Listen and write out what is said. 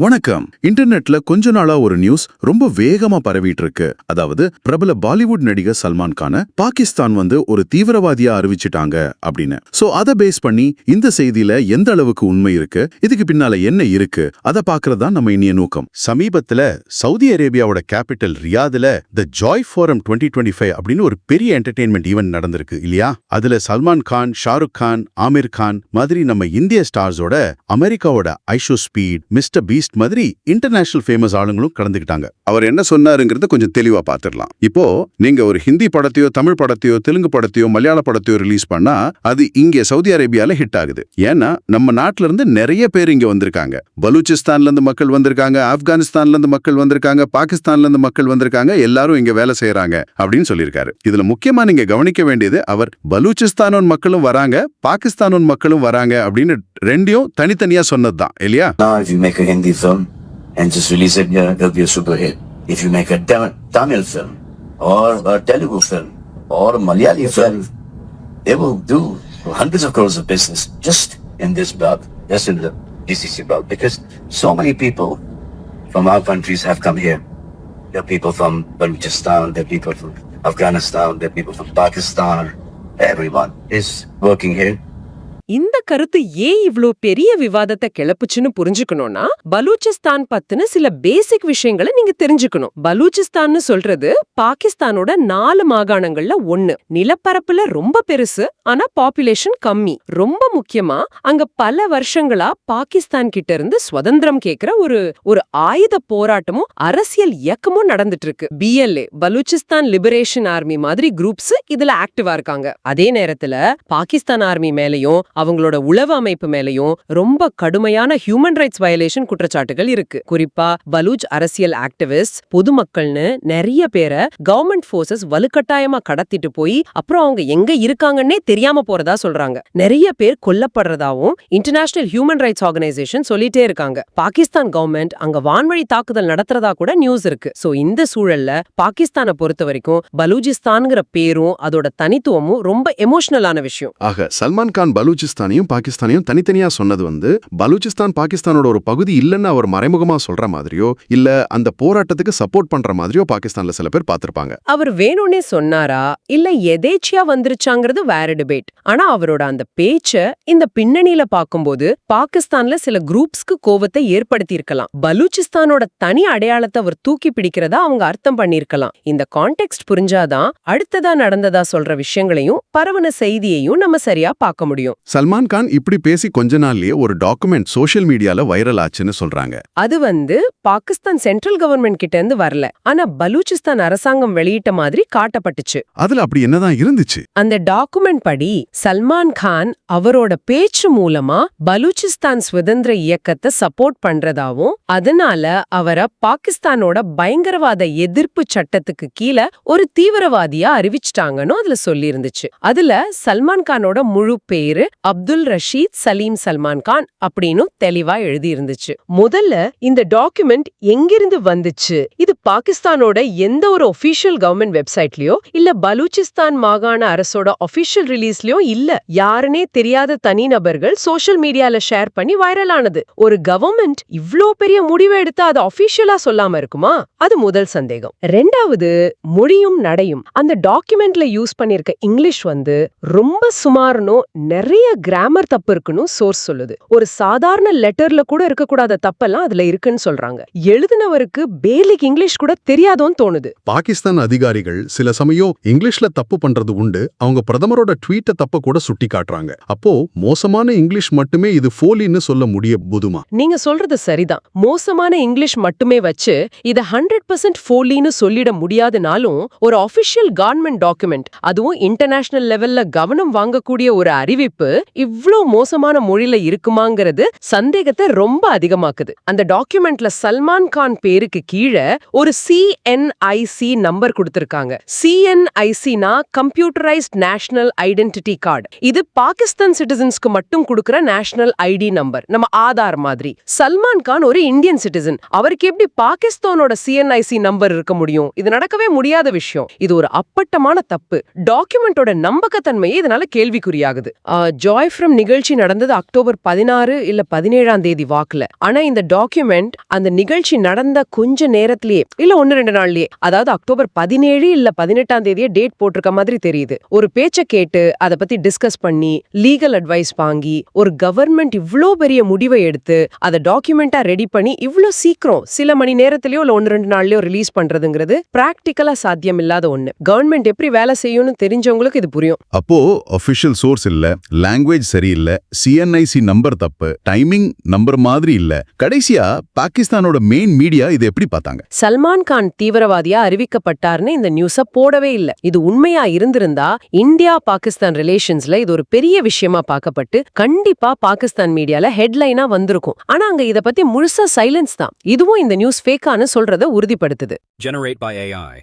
வணக்கம். இன்டர்நெட்ல கொஞ்ச நாளா ஒரு நியூஸ் ரொம்ப வேகமா பரவிட்டு இருக்கு அதாவது பிரபல பாலிவுட் நடிகர் சல்மான் கான பாகிஸ்தான் வந்து ஒரு தீவிரவாதியா அறிவிச்சிட்டாங்க அப்படின்னு. சோ அத பேஸ் பண்ணி இந்த செய்தியில எந்த அளவுக்கு உண்மை இருக்கு இதுக்கு பின்னால என்ன இருக்கு அத பாக்குறது தான் நம்ம இனிய நோக்கம். சமீபத்துல சவுதி அரேபியாவோட capital ரியாதுல the joy forum 2025 twenty five அப்படின்னு ஒரு பெரிய என்டர்டெயின்மெண்ட் ஈவென்ட் நடந்திருக்கு இல்லையா? அதுல சல்மான் கான் ஷாருக் கான் ஆமீர் கான் மாதிரி நம்ம இந்திய ஸ்டார்ஸோட அமெரிக்காவோட ஐஷோ ஸ்பீட் மிஸ்டர் ஆர்டிஸ்ட் மாதிரி இன்டர்நேஷனல் ஃபேமஸ் ஆளுங்களும் கலந்துக்கிட்டாங்க. அவர் என்ன சொன்னாருங்கிறத கொஞ்சம் தெளிவா பார்த்துடலாம் இப்போ நீங்க ஒரு ஹிந்தி படத்தையோ தமிழ் படத்தையோ தெலுங்கு படத்தையோ மலையாள படத்தையோ ரிலீஸ் பண்ணா அது இங்கே சவுதி அரேபியால ஹிட் ஆகுது. ஏன்னா நம்ம நாட்டில இருந்து நிறைய பேர் இங்க வந்திருக்காங்க. பலூச்சிஸ்தான்ல இருந்து மக்கள் வந்திருக்காங்க ஆப்கானிஸ்தான்ல இருந்து மக்கள் வந்திருக்காங்க பாகிஸ்தான்ல இருந்து மக்கள் வந்திருக்காங்க எல்லாரும் இங்க வேலை செய்யறாங்க அப்படின்னு சொல்லியிருக்காரு. இதுல முக்கியமா நீங்க கவனிக்க வேண்டியது அவர் பலூச்சிஸ்தானோன் மக்களும் வராங்க பாகிஸ்தானோன் மக்களும் வராங்க அப்படின்னு ரெண்டையும் தனித்தனியா சொன்னதுதான் இல்லையா? If you make a Hindi film and just release it here, it'll be a super hit. If you make a Tamil film or a Telugu film or a Malayali film, they will do hundreds of crores of business just in this belt, just in the GCC belt, because so many people from our countries have come here. There are people from Balochistan, there are people from Afghanistan, there are people from Pakistan. Everyone is working here. இந்த கருத்து ஏன் இவ்ளோ பெரிய விவாதத்தை கிளப்புச்சுன்னு புரிஞ்சுக்கணும்னா பலூச்சிஸ்தான் பத்தின சில பேசிக் விஷயங்களை நீங்க தெரிஞ்சுக்கணும். பலூச்சிஸ்தான்னு சொல்றது பாகிஸ்தானோட நாலு மாகாணங்கள்ல ஒண்ணு. நிலப்பரப்புல ரொம்ப பெருசு ஆனா பாப்புலேஷன் கம்மி. ரொம்ப முக்கியமா அங்க பல வருஷங்களா பாகிஸ்தான் கிட்ட இருந்து சுதந்திரம் கேக்குற ஒரு ஒரு ஆயுத போராட்டமும் அரசியல் இயக்கமும் நடந்துட்டு இருக்கு பிஎல்ஏ பலூச்சிஸ்தான் லிபரேஷன் ஆர்மி மாதிரி குரூப்ஸ் இதுல ஆக்டிவா இருக்காங்க. அதே நேரத்துல பாகிஸ்தான் ஆர்மி மேலயும் அவங்களோட உளவு அமைப்பு மேலயும் ரொம்ப கடுமையான ஹியூமன் ரைட்ஸ் வயலேஷன் குற்றச்சாட்டுகள் இருக்கு. குறிப்பா பலூச் அரசியல் ஆக்டிவிஸ்ட் பொதுமக்கள்னு நிறைய பேரை கவர்மெண்ட் போர்சஸ் வலுக்கட்டாயமா கடத்திட்டு போய் அப்புறம் அவங்க எங்க இருக்காங்கன்னே தெரியாம போறதா சொல்றாங்க. நிறைய பேர் கொல்லப்படுறதாவும் இன்டர்நேஷனல் ஹியூமன் ரைட்ஸ் ஆர்கனைசேஷன் சொல்லிட்டே இருக்காங்க. பாகிஸ்தான் கவர்மெண்ட் அங்க வான்வழி தாக்குதல் நடத்துறதா கூட நியூஸ் இருக்கு. சோ இந்த சூழல்ல பாகிஸ்தானை பொறுத்த வரைக்கும் பலூச்சிஸ்தான்ங்கிற பேரும் அதோட தனித்துவமும் ரொம்ப எமோஷனலான விஷயம். ஆக சல்மான் கான் பலூச்சிஸ்தானையும் பாகிஸ்தானையும் தனித்தனியா சொன்னது வந்து பலூச்சிஸ்தான் பாகிஸ்தானோட ஒரு பகுதி இல்லைன்னு அவர் மறைமுகமா சொல்ற மாதிரியோ இல்ல அந்த போராட்டத்துக்கு சப்போர்ட் பண்ற மாதிரியோ பாகிஸ்தான்ல சில பேர் பார்த்திருப்பாங்க. அவர் வேணும்னே சொன்னாரா? இல்ல எதேச்சியா வந்துருச்சாங்கிறது வேற டிபேட் ஆனா அவரோட அந்த பேச்ச இந்த பின்னணியில பார்க்கும்போது பாகிஸ்தான்ல சில குரூப்ஸ்க்கு கோவத்தை ஏற்படுத்தி இருக்கலாம் பலூச்சிஸ்தானோட தனி அடையாளத்தை அவர் தூக்கி பிடிக்கிறதா அவங்க அர்த்தம் பண்ணிருக்கலாம் இந்த கான்டெக்ட் புரிஞ்சாதான் அடுத்ததா நடந்ததா சொல்ற விஷயங்களையும் பரவன செய்தியையும் நம்ம சரியா பார்க்க முடியும். சல்மான் கான் இப்படி பேசி கொஞ்ச நாள்லயே ஒரு டாக்குமெண்ட் சோஷியல் மீடியால வைரல் ஆச்சுன்னு சொல்றாங்க. அது வந்து பாகிஸ்தான் சென்ட்ரல் கவர்மெண்ட் கிட்ட இருந்து வரல. ஆனா பலூச்சிஸ்தான் அரசாங்கம் வெளியிட்ட மாதிரி காட்டப்பட்டுச்சு. அதுல அப்படி என்னதான் இருந்துச்சு? அந்த டாக்குமெண்ட் படி சல்மான் கான் அவரோட பேச்சு மூலமா பலூச்சிஸ்தான் சுதந்திர இயக்கத்தை சப்போர்ட் பண்றதாவும் அதனால அவரை பாகிஸ்தானோட பயங்கரவாத எதிர்ப்பு சட்டத்துக்கு கீழே ஒரு தீவிரவாதியா அறிவிச்சிட்டாங்கன்னு அதுல சொல்லியிருந்துச்சு. அதுல சல்மான் கானோட முழு பேரு அப்துல் ரஷீத் சலீம் சல்மான் கான் அப்படின்னு தெளிவா எழுதியிருந்துச்சு. முதல்ல இந்த டாக்குமெண்ட் எங்கிருந்து வந்துச்சு? இது பாகிஸ்தானோட எந்த ஒரு ஒபிஷியல் கவர்மெண்ட் வெப்சைட்லயோ இல்ல பலூச்சிஸ்தான் மாகாண அரசோட ஒபிஷியல் ரிலீஸ்லயோ இல்ல யாருனே தெரியாத தனிநபர்கள் சோஷியல் மீடியால ஷேர் பண்ணி வைரல் ஆனது. ஒரு கவர்மெண்ட் இவ்ளோ பெரிய முடிவு எடுத்து அதை ஒபிஷியலா சொல்லாம இருக்குமா? அது முதல் சந்தேகம். ரெண்டாவது மொழியும் நடையும். அந்த டாக்குமெண்ட்ல யூஸ் பண்ணிருக்க இங்கிலீஷ் வந்து ரொம்ப சுமார்னோ நிறைய கிராமர் தப்பு இருக்குன்னு சோர்ஸ் சொல்லுது. ஒரு சாதாரண லெட்டர்ல கூட இருக்கக்கூடாத தப்பெல்லாம் அதுல இருக்குன்னு சொல்றாங்க. எழுதினவருக்கு பேலிக் இங்கிலீஷ் கூட தெரியாதோன்னு தோணுது. பாகிஸ்தான் அதிகாரிகள் சில சமயம் இங்கிலீஷ்ல தப்பு பண்றது உண்டு அவங்க பிரதமரோட ட்வீட்ட தப்ப கூட சுட்டி காட்டுறாங்க. அப்போ மோசமான இங்கிலீஷ் மட்டுமே இது ஃபோலின்னு சொல்ல முடிய புதுமா? நீங்க சொல்றது சரிதான். மோசமான இங்கிலீஷ் மட்டுமே வச்சு இத ஹண்ட்ரட் பர்சன்ட் ஃபோலின்னு சொல்லிட முடியாதுனாலும் ஒரு அபிஷியல் கவர்மெண்ட் டாக்குமெண்ட் அதுவும் இன்டர்நேஷனல் லெவல்ல கவனம் வாங்கக்கூடிய ஒரு அறிவிப்பு இவ்ளோ மோசமான மொழியில இருக்குமாங்கிறது சந்தேகத்தை ரொம்ப அதிகமாக்குது. அந்த டாக்குமெண்ட்ல சல்மான் கான் பேருக்கு கீழே ஒரு சிஎன்ஐசி நம்பர் கொடுத்திருக்காங்க. சிஎன்ஐசினா கம்ப்யூட்டரைஸ்ட் நேஷனல் ஐடென்டிட்டி கார்டு இது பாகிஸ்தான் சிட்டிசன்ஸ்க்கு மட்டும் கொடுக்கிற நேஷனல் ஐடி நம்பர் நம்ம ஆதார் மாதிரி. சல்மான் கான் ஒரு இந்தியன் சிட்டிசன் அவருக்கு எப்படி பாகிஸ்தானோட சிஎன்ஐசி நம்பர் இருக்க முடியும்? இது நடக்கவே முடியாத விஷயம். இது ஒரு அப்பட்டமான தப்பு. டாக்குமெண்டோட நம்பகத்தன்மையை இதனால கேள்விக்குறியாகுது. ஜாய் ஃப்ரம் நிகழ்ச்சி நடந்தது அக்டோபர் பதினாறு இல்ல பதினேழாம் தேதி வாக்குல. ஆனா இந்த டாக்குமெண்ட் அந்த நிகழ்ச்சி நடந்த கொஞ்ச நேரத்திலேயே இல்ல ஒன்னு ரெண்டு நாள்லயே அதாவது அக்டோபர் பதினேழு இல்ல பதினெட்டாம் தேதியே டேட் போட்டிருக்க மாதிரி தெரியுது. ஒரு பேச்ச கேட்டு அதை பத்தி டிஸ்கஸ் பண்ணி லீகல் அட்வைஸ் வாங்கி ஒரு கவர்மெண்ட் இவ்வளோ பெரிய முடிவை எடுத்து அதை டாக்குமெண்டா ரெடி பண்ணி இவ்வளோ சீக்கிரம் சில மணி நேரத்திலயோ இல்ல ஒன்னு ரெண்டு நாள்லயோ ரிலீஸ் பண்றதுங்கிறது பிராக்டிக்கலா சாத்தியம் இல்லாத ஒண்ணு. கவர்மெண்ட் எப்படி வேலை செய்யும்னு தெரிஞ்சவங்களுக்கு இது புரியும். அப்போ அபிஷியல் சோர்ஸ் இல்ல லாங்குவேஜ் சரியில்லை சிஎன்ஐசி நம்பர் தப்பு டைமிங் நம்பர் மாதிரி இல்ல. கடைசியா பாகிஸ்தானோட மெயின் மீடியா இதை எப்படி பார்த்தாங்க? சல்மான் கான் தீவிரவாதியா அறிவிக்கப்பட்டார்னு இந்த நியூஸ போடவே இல்ல. இது உண்மையா இருந்திருந்தா இந்தியா பாகிஸ்தான் ரிலேஷன்ஸ்ல இது ஒரு பெரிய விஷயமா பார்க்கப்பட்டு கண்டிப்பா பாகிஸ்தான் மீடியால ஹெட்லைனா வந்திருக்கும். ஆனா அங்க இத பத்தி முழுசா சைலன்ஸ் தான். இதுவும் இந்த நியூஸ் ஃபேக்கான்னு சொல்றத உறுதிப்படுத்துது. Generate by AI.